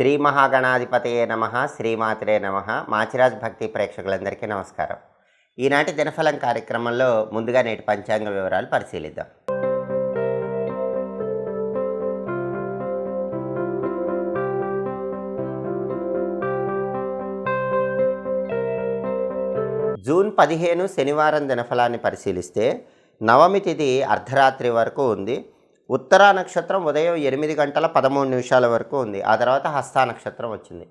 శ్రీ మహాగణాధిపతయే నమ శ్రీమాత్రే నమ. మాచిరాజ్ భక్తి ప్రేక్షకులందరికీ నమస్కారం. ఈనాటి దినఫలం కార్యక్రమంలో ముందుగా నేటి పంచాంగ వివరాలు పరిశీలిద్దాం. జూన్ పదిహేను శనివారం దినఫలాన్ని పరిశీలిస్తే నవమి తిథి అర్ధరాత్రి వరకు ఉంది. ఉత్తర నక్షత్రం ఉదయం ఎనిమిది గంటల పదమూడు నిమిషాల వరకు ఉంది. ఆ తర్వాత హస్తా నక్షత్రం వచ్చింది.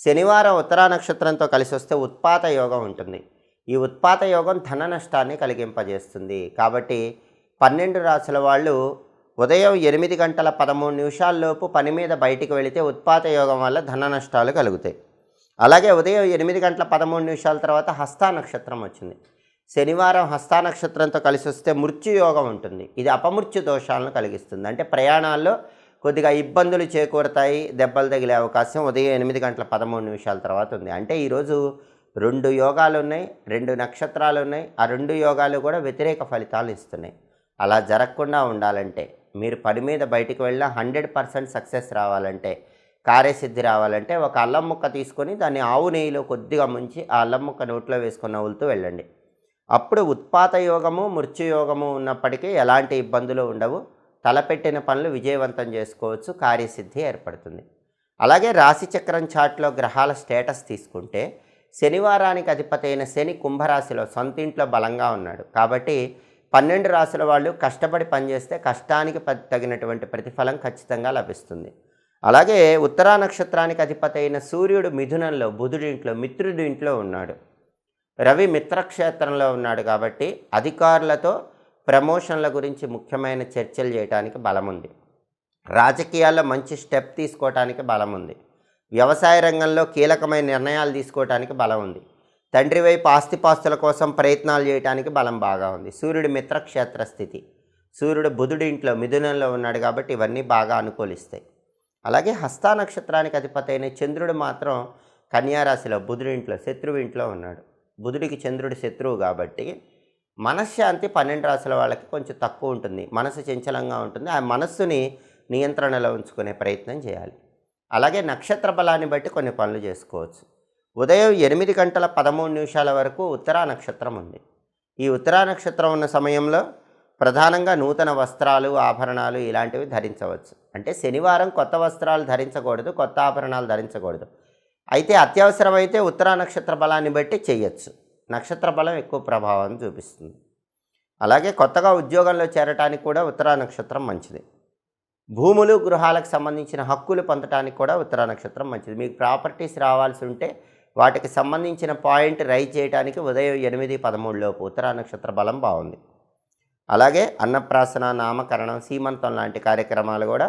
శనివారం ఉత్తరా నక్షత్రంతో కలిసి వస్తే ఉత్పాత యోగం ఉంటుంది. ఈ ఉత్పాత యోగం ధన నష్టాన్ని కలిగింపజేస్తుంది. కాబట్టి పన్నెండు రాసుల వాళ్ళు ఉదయం ఎనిమిది గంటల పదమూడు నిమిషాల్లోపు పని మీద బయటికి వెళితే ఉత్పాత యోగం వల్ల ధన నష్టాలు కలుగుతాయి. అలాగే ఉదయం ఎనిమిది గంటల పదమూడు నిమిషాల తర్వాత హస్తా నక్షత్రం వచ్చింది. శనివారం హస్తానక్షత్రంతో కలిసి వస్తే మృత్యుయోగం ఉంటుంది. ఇది అపమృత్యు దోషాలను కలిగిస్తుంది. అంటే ప్రయాణాల్లో కొద్దిగా ఇబ్బందులు చేకూరతాయి దెబ్బలు తగిలే అవకాశం ఉదయం ఎనిమిది గంటల పదమూడు నిమిషాల తర్వాత ఉంది. అంటే ఈరోజు రెండు యోగాలు ఉన్నాయి రెండు నక్షత్రాలు ఉన్నాయి. ఆ రెండు యోగాలు కూడా వ్యతిరేక ఫలితాలు ఇస్తున్నాయి. అలా జరగకుండా ఉండాలంటే మీరు పని మీద బయటికి వెళ్ళినా హండ్రెడ్ పర్సెంట్ సక్సెస్ రావాలంటే కార్యసిద్ధి రావాలంటే ఒక అల్లం ముక్క తీసుకొని దాన్ని ఆవు నెయ్యిలో కొద్దిగా ముంచి ఆ అల్లం ముక్క నోట్లో వేసుకొని నవ్వులుతూ వెళ్ళండి. అప్పుడు ఉత్పాత యోగము మృత్యుయోగము ఉన్నప్పటికీ ఎలాంటి ఇబ్బందులు ఉండవు. తలపెట్టిన పనులు విజయవంతం చేసుకోవచ్చు కార్యసిద్ధి ఏర్పడుతుంది. అలాగే రాశిచక్రం చాట్లో గ్రహాల స్టేటస్ తీసుకుంటే శనివారానికి అధిపతి అయిన శని కుంభరాశిలో సొంతింట్లో బలంగా ఉన్నాడు. కాబట్టి పన్నెండు రాశుల వాళ్ళు కష్టపడి పనిచేస్తే కష్టానికి తగినటువంటి ప్రతిఫలం ఖచ్చితంగా లభిస్తుంది. అలాగే ఉత్తరా నక్షత్రానికి అధిపతి అయిన సూర్యుడు మిథునంలో బుధుడి ఇంట్లో మిత్రుడి ఇంట్లో ఉన్నాడు. రవి మిత్రక్షేత్రంలో ఉన్నాడు కాబట్టి అధికారులతో ప్రమోషన్ల గురించి ముఖ్యమైన చర్చలు చేయడానికి బలం ఉంది రాజకీయాల్లో మంచి స్టెప్ తీసుకోవటానికి బలం ఉంది వ్యవసాయ రంగంలో కీలకమైన నిర్ణయాలు తీసుకోవటానికి బలం ఉంది తండ్రి వైపు ఆస్తిపాస్తుల కోసం ప్రయత్నాలు చేయడానికి బలం బాగా ఉంది. సూర్యుడి మిత్రక్షేత్ర స్థితి. సూర్యుడు బుధుడి ఇంట్లో మిథునంలో ఉన్నాడు కాబట్టి ఇవన్నీ బాగా అనుకూలిస్తాయి. అలాగే హస్తా నక్షత్రానికి అధిపతి అయిన చంద్రుడు మాత్రం కన్యారాశిలో బుధుడి ఇంట్లో శత్రువు ఇంట్లో ఉన్నాడు. బుధుడికి చంద్రుడి శత్రువు కాబట్టి మనశ్శాంతి పన్నెండు రాసుల వాళ్ళకి కొంచెం తక్కువ ఉంటుంది. మనసు చంచలంగా ఉంటుంది. ఆ మనస్సుని నియంత్రణలో ఉంచుకునే ప్రయత్నం చేయాలి. అలాగే నక్షత్ర బలాన్ని బట్టి కొన్ని పనులు చేసుకోవచ్చు. ఉదయం ఎనిమిది గంటల పదమూడు నిమిషాల వరకు ఉత్తరా నక్షత్రం ఉంది. ఈ ఉత్తరా నక్షత్రం ఉన్న సమయంలో ప్రధానంగా నూతన వస్త్రాలు ఆభరణాలు ఇలాంటివి ధరించవచ్చు. అంటే శనివారం కొత్త వస్త్రాలు ధరించకూడదు కొత్త ఆభరణాలు ధరించకూడదు. అయితే అత్యవసరమైతే ఉత్తరా నక్షత్ర బలాన్ని బట్టి చేయొచ్చు. నక్షత్ర బలం ఎక్కువ ప్రభావం చూపిస్తుంది. అలాగే కొత్తగా ఉద్యోగంలో చేరటానికి కూడా ఉత్తరా నక్షత్రం మంచిది. భూములు గృహాలకు సంబంధించిన హక్కులు పొందటానికి కూడా ఉత్తరా నక్షత్రం మంచిది. మీకు ప్రాపర్టీస్ రావాల్సి ఉంటే వాటికి సంబంధించిన పాయింట్ రైజ్ చేయడానికి ఉదయం ఎనిమిది పదమూడులోపు ఉత్తరా నక్షత్ర బలం బాగుంది. అలాగే అన్నప్రాసన నామకరణం సీమంతం లాంటి కార్యక్రమాలు కూడా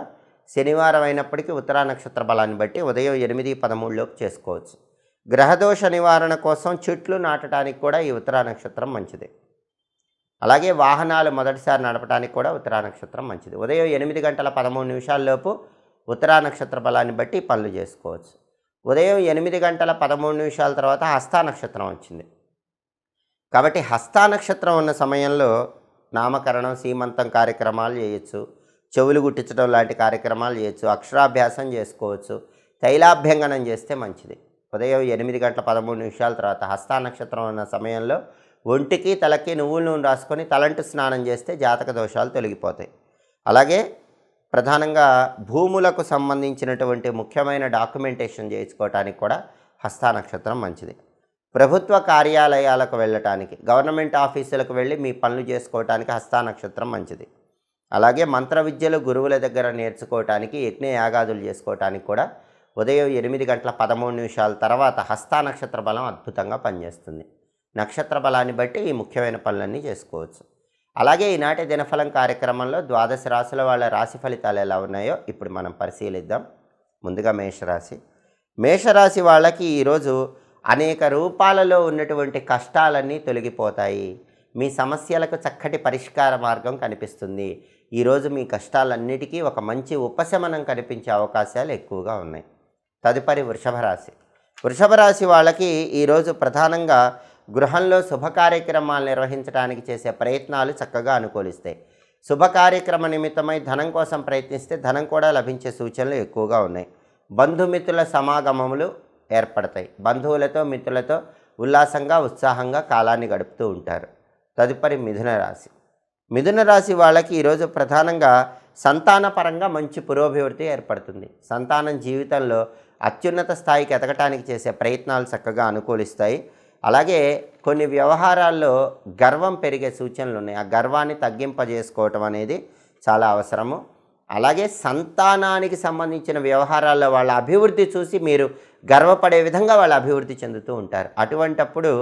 శనివారం అయినప్పటికీ ఉత్తరా నక్షత్ర బలాన్ని బట్టి ఉదయం ఎనిమిది పదమూడులోపు చేసుకోవచ్చు. గ్రహదోష నివారణ కోసం చెట్లు నాటడానికి కూడా ఈ ఉత్తరా నక్షత్రం మంచిది. అలాగే వాహనాలు మొదటిసారి నడపడానికి కూడా ఉత్తరా నక్షత్రం మంచిది. ఉదయం ఎనిమిది గంటల పదమూడు నిమిషాల్లోపు ఉత్తరా నక్షత్ర బలాన్ని బట్టి పనులు చేసుకోవచ్చు. ఉదయం ఎనిమిది గంటల పదమూడు నిమిషాల తర్వాత హస్తా నక్షత్రం వచ్చింది. కాబట్టి హస్తా నక్షత్రం ఉన్న సమయంలో నామకరణం సీమంతం కార్యక్రమాలు చేయొచ్చు. చెవులు గుట్టించడం లాంటి కార్యక్రమాలు చేయొచ్చు అక్షరాభ్యాసం చేసుకోవచ్చు. తైలాభ్యంగనం చేస్తే మంచిది. ఉదయం ఎనిమిది గంటల పదమూడు నిమిషాల తర్వాత హస్తా నక్షత్రం ఉన్న సమయంలో ఒంటికి తలకి నువ్వుల నూనె రాసుకొని తలంటు స్నానం చేస్తే జాతక దోషాలు తొలగిపోతాయి. అలాగే ప్రధానంగా భూములకు సంబంధించినటువంటి ముఖ్యమైన డాక్యుమెంటేషన్ చేయించుకోవటానికి కూడా హస్తా నక్షత్రం మంచిది. ప్రభుత్వ కార్యాలయాలకు వెళ్ళటానికి గవర్నమెంట్ ఆఫీసులకు వెళ్ళి మీ పనులు చేసుకోవటానికి హస్తా నక్షత్రం మంచిది. అలాగే మంత్ర విద్యలు గురువుల దగ్గర నేర్చుకోవటానికి యజ్ఞ యాగాదులు చేసుకోవటానికి కూడా ఉదయం ఎనిమిది గంటల పదమూడు నిమిషాల తర్వాత హస్తా నక్షత్ర బలం అద్భుతంగా పనిచేస్తుంది. నక్షత్ర బలాన్ని బట్టి ఈ ముఖ్యమైన పనులన్నీ చేసుకోవచ్చు. అలాగే ఈనాటి దినఫలం కార్యక్రమంలో ద్వాదశ రాశుల వాళ్ళ రాశి ఫలితాలు ఎలా ఉన్నాయో ఇప్పుడు మనం పరిశీలిద్దాం. ముందుగా మేషరాశి. మేషరాశి వాళ్ళకి ఈరోజు అనేక రూపాలలో ఉన్నటువంటి కష్టాలన్నీ తొలగిపోతాయి. మీ సమస్యలకు చక్కటి పరిష్కార మార్గం కనిపిస్తుంది. ఈరోజు మీ కష్టాలన్నిటికీ ఒక మంచి ఉపశమనం కనిపించే అవకాశాలు ఎక్కువగా ఉన్నాయి. తదుపరి వృషభ రాశి. వృషభ రాశి వాళ్ళకి ఈరోజు ప్రధానంగా గృహంలో శుభ కార్యక్రమాలు నిర్వహించడానికి చేసే ప్రయత్నాలు చక్కగా అనుకూలిస్తాయి. శుభ కార్యక్రమ నిమిత్తమై ధనం కోసం ప్రయత్నిస్తే ధనం కూడా లభించే సూచనలు ఎక్కువగా ఉన్నాయి. బంధుమిత్రుల సమాగమములు ఏర్పడతాయి. బంధువులతో మిత్రులతో ఉల్లాసంగా ఉత్సాహంగా కాలాన్ని గడుపుతూ ఉంటారు. తదుపరి మిథున రాశి. మిథున రాశి వాళ్ళకి ఈరోజు ప్రధానంగా సంతానపరంగా మంచి పురోభివృద్ధి ఏర్పడుతుంది. సంతానం జీవితంలో అత్యున్నత స్థాయికి ఎదగటానికి చేసే ప్రయత్నాలు చక్కగా అనుకూలిస్తాయి. అలాగే కొన్ని వ్యవహారాల్లో గర్వం పెరిగే సూచనలు ఉన్నాయి. ఆ గర్వాన్ని తగ్గింపజేసుకోవటం అనేది చాలా అవసరము. అలాగే సంతానానికి సంబంధించిన వ్యవహారాల్లో వాళ్ళ అభివృద్ధి చూసి మీరు గర్వపడే విధంగా వాళ్ళు అభివృద్ధి చెందుతూ ఉంటారు. అటువంటప్పుడు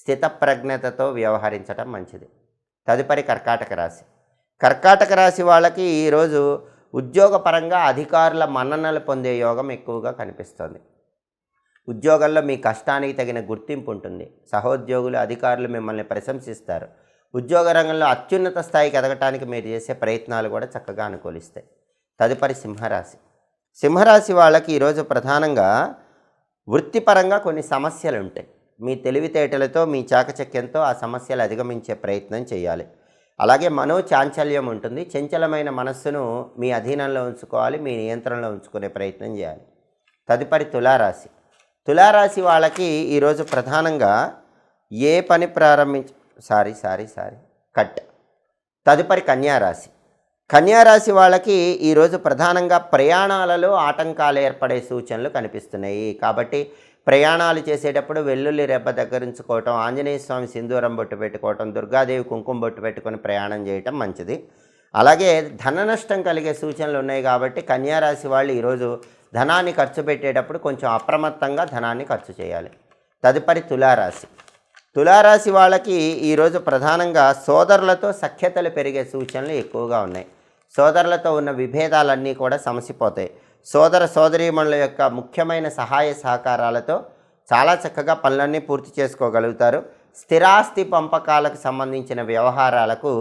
స్థితప్రజ్ఞతతో వ్యవహరించడం మంచిది. తదుపరి కర్కాటక రాశి. కర్కాటక రాశి వాళ్ళకి ఈరోజు ఉద్యోగపరంగా అధికారుల మన్ననలు పొందే యోగం ఎక్కువగా కనిపిస్తుంది. ఉద్యోగంలో మీ కష్టానికి తగిన గుర్తింపు ఉంటుంది. సహోద్యోగులు అధికారులు మిమ్మల్ని ప్రశంసిస్తారు. ఉద్యోగ రంగంలో అత్యున్నత స్థాయికి ఎదగటానికి మీరు చేసే ప్రయత్నాలు కూడా చక్కగా అనుకూలిస్తాయి. తదుపరి సింహరాశి. సింహరాశి వాళ్ళకి ఈరోజు ప్రధానంగా వృత్తిపరంగా కొన్ని సమస్యలు ఉంటాయి మీ తెలివితేటలతో మీ చాకచక్యంతో ఆ సమస్యలు అధిగమించే ప్రయత్నం చేయాలి. అలాగే మనో చాంచల్యం ఉంటుంది. చంచలమైన మనస్సును మీ అధీనంలో ఉంచుకోవాలి. మీ నియంత్రణలో ఉంచుకునే ప్రయత్నం చేయాలి. తదుపరి తులారాశి. తులారాశి వాళ్ళకి ఈరోజు ప్రధానంగా ఏ పని ప్రారంభించ సారీ సారీ సారీ కట్. తదుపరి కన్యారాశి. కన్యారాశి వాళ్ళకి ఈరోజు ప్రధానంగా ప్రయాణాలలో ఆటంకాలు ఏర్పడే సూచనలు కనిపిస్తున్నాయి. కాబట్టి ప్రయాణాలు చేసేటప్పుడు వెల్లుల్లి రెబ్బ దగ్గరించుకోవటం ఆంజనేయ స్వామి సింధూరం బొట్టు పెట్టుకోవటం దుర్గాదేవి కుంకుమ బొట్టు పెట్టుకొని ప్రయాణం చేయటం మంచిది. అలాగే ధన నష్టం కలిగే సూచనలు ఉన్నాయి కాబట్టి కన్యారాశి వాళ్ళు ఈరోజు ధనాన్ని ఖర్చు పెట్టేటప్పుడు కొంచెం అప్రమత్తంగా ధనాన్ని ఖర్చు చేయాలి. తదుపరి తులారాశి. తులారాశి వాళ్ళకి ఈరోజు ప్రధానంగా సోదరులతో సఖ్యతలు పెరిగే సూచనలు ఎక్కువగా ఉన్నాయి. సోదరులతో ఉన్న విభేదాలన్నీ కూడా సమసిపోతాయి. సోదర సోదరీమణుల యొక్క ముఖ్యమైన సహాయ సహకారాలతో చాలా చక్కగా పనులన్నీ పూర్తి చేసుకోగలుగుతారు. స్థిరాస్తి పంపకాలకు సంబంధించిన వ్యవహారాలకు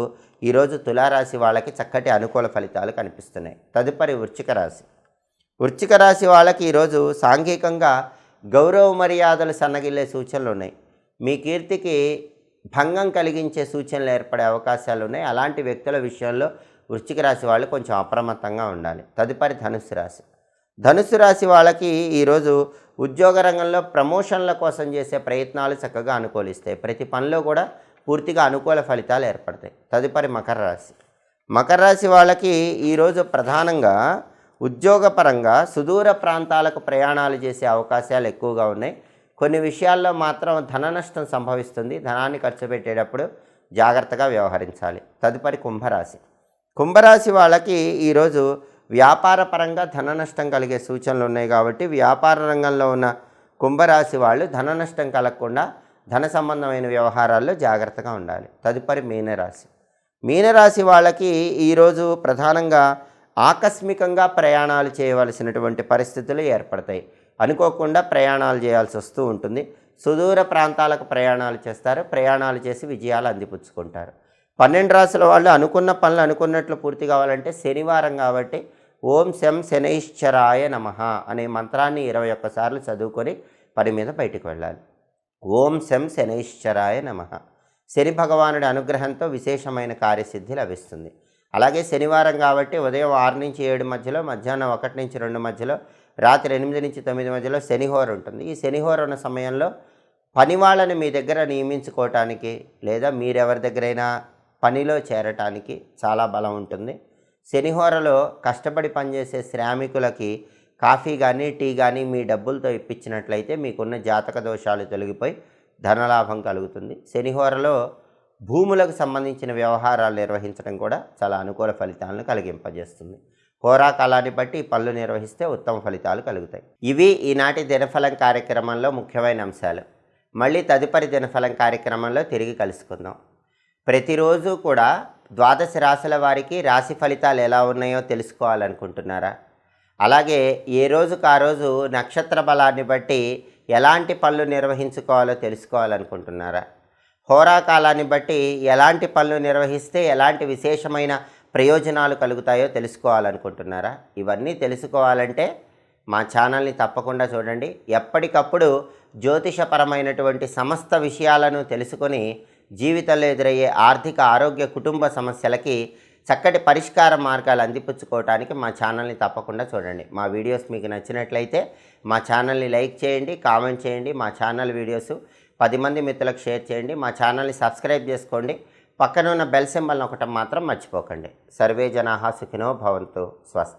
ఈరోజు తులారాశి వాళ్ళకి చక్కటి అనుకూల ఫలితాలు కనిపిస్తున్నాయి. తదుపరి వృచ్చిక రాశి. వృచ్చిక రాశి వాళ్ళకి ఈరోజు సాంఘికంగా గౌరవ మర్యాదలు సన్నగిల్లే సూచనలు ఉన్నాయి. మీ కీర్తికి భంగం కలిగించే సూచనలు ఏర్పడే అవకాశాలు ఉన్నాయి. అలాంటి వ్యక్తుల విషయంలో వృశ్చిక రాశి వాళ్ళు కొంచెం అప్రమత్తంగా ఉండాలి. తదుపరి ధనుసు రాశి. ధనుసు రాశి వాళ్ళకి ఈరోజు ఉద్యోగ రంగంలో ప్రమోషన్ల కోసం చేసే ప్రయత్నాలు చక్కగా అనుకూలిస్తాయి. ప్రతి పనిలో కూడా పూర్తిగా అనుకూల ఫలితాలు ఏర్పడతాయి. తదుపరి మకర రాశి. మకర రాశి వాళ్ళకి ఈరోజు ప్రధానంగా ఉద్యోగపరంగా సుదూర ప్రాంతాలకు ప్రయాణాలు చేసే అవకాశాలు ఎక్కువగా ఉన్నాయి. కొన్ని విషయాల్లో మాత్రం ధన నష్టం సంభవిస్తుంది. ధనాన్ని ఖర్చు పెట్టేటప్పుడు జాగ్రత్తగా వ్యవహరించాలి. తదుపరి కుంభరాశి. కుంభరాశి వాళ్ళకి ఈరోజు వ్యాపార పరంగా ధన నష్టం కలిగే సూచనలు ఉన్నాయి కాబట్టి వ్యాపార రంగంలో ఉన్న కుంభరాశి వాళ్ళు ధన నష్టం కలగకుండా ధన సంబంధమైన వ్యవహారాల్లో జాగ్రత్తగా ఉండాలి. తదుపరి మీనరాశి. మీనరాశి వాళ్ళకి ఈరోజు ప్రధానంగా ఆకస్మికంగా ప్రయాణాలు చేయవలసినటువంటి పరిస్థితులు ఏర్పడతాయి. అనుకోకుండా ప్రయాణాలు చేయాల్సి వస్తూ ఉంటుంది. సుదూర ప్రాంతాలకు ప్రయాణాలు చేస్తారు. ప్రయాణాలు చేసి విజయాలు అందిపుచ్చుకుంటారు. పన్నెండు రాసుల వాళ్ళు అనుకున్న పనులు అనుకున్నట్లు పూర్తి కావాలంటే శనివారం కాబట్టి ఓం శం శనైశ్చరాయ నమ అనే మంత్రాన్ని ఇరవై ఒక్కసార్లు చదువుకొని పని మీద బయటికి వెళ్ళాలి. ఓం శం శనైశ్చరాయ నమ. శని భగవానుడి అనుగ్రహంతో విశేషమైన కార్యసిద్ధి లభిస్తుంది. అలాగే శనివారం కాబట్టి ఉదయం ఆరు నుంచి ఏడు మధ్యలో మధ్యాహ్నం ఒకటి నుంచి రెండు మధ్యలో రాత్రి ఎనిమిది నుంచి తొమ్మిది మధ్యలో శనిహోర ఉంటుంది. ఈ శనిహోర ఉన్న సమయంలో పని వాళ్ళని మీ దగ్గర నియమించుకోవటానికి లేదా మీరెవరి దగ్గరైనా పనిలో చేరటానికి చాలా బలం ఉంటుంది. శనిహోరలో కష్టపడి పనిచేసే శ్రామికులకి కాఫీ కానీ టీ కానీ మీ డబ్బులతో ఇప్పించినట్లయితే మీకున్న జాతక దోషాలు తొలగిపోయి ధనలాభం కలుగుతుంది. శనిహోరలో భూములకు సంబంధించిన వ్యవహారాలు నిర్వహించడం కూడా చాలా అనుకూల ఫలితాలను కలిగింపజేస్తుంది. హోరాకాలాన్ని బట్టి పనులు నిర్వహిస్తే ఉత్తమ ఫలితాలు కలుగుతాయి. ఇవి ఈనాటి దినఫలం కార్యక్రమంలో ముఖ్యమైన అంశాలు. మళ్ళీ తదుపరి దినఫలం కార్యక్రమంలో తిరిగి కలుసుకుందాం. ప్రతిరోజు కూడా ద్వాదశ రాశుల వారికి రాశి ఫలితాలు ఎలా ఉన్నాయో తెలుసుకోవాలనుకుంటున్నారా? అలాగే ఏ రోజుకు ఆ రోజు నక్షత్ర బలాన్ని బట్టి ఎలాంటి పనులు నిర్వహించుకోవాలో తెలుసుకోవాలనుకుంటున్నారా? హోరాకాలాన్ని బట్టి ఎలాంటి పనులు నిర్వహిస్తే ఎలాంటి విశేషమైన ప్రయోజనాలు కలుగుతాయో తెలుసుకోవాలనుకుంటున్నారా? ఇవన్నీ తెలుసుకోవాలంటే మా ఛానల్ని తప్పకుండా చూడండి. ఎప్పటికప్పుడు జ్యోతిషపరమైనటువంటి సమస్త విషయాలను తెలుసుకొని జీవితంలో ఎదురయ్యే ఆర్థిక ఆరోగ్య కుటుంబ సమస్యలకి చక్కటి పరిష్కార మార్గాలు అందిపుచ్చుకోవడానికి మా ఛానల్ని తప్పకుండా చూడండి. మా వీడియోస్ మీకు నచ్చినట్లయితే మా ఛానల్ని లైక్ చేయండి కామెంట్ చేయండి మా ఛానల్ వీడియోస్ పది మంది మిత్రులకు షేర్ చేయండి మా ఛానల్ని సబ్స్క్రైబ్ చేసుకోండి. పక్కన ఉన్న బెల్ సింబల్ ఒకటం మాత్రం మర్చిపోకండి. సర్వే జనాహా సుఖినో భవంతు స్వస్తి.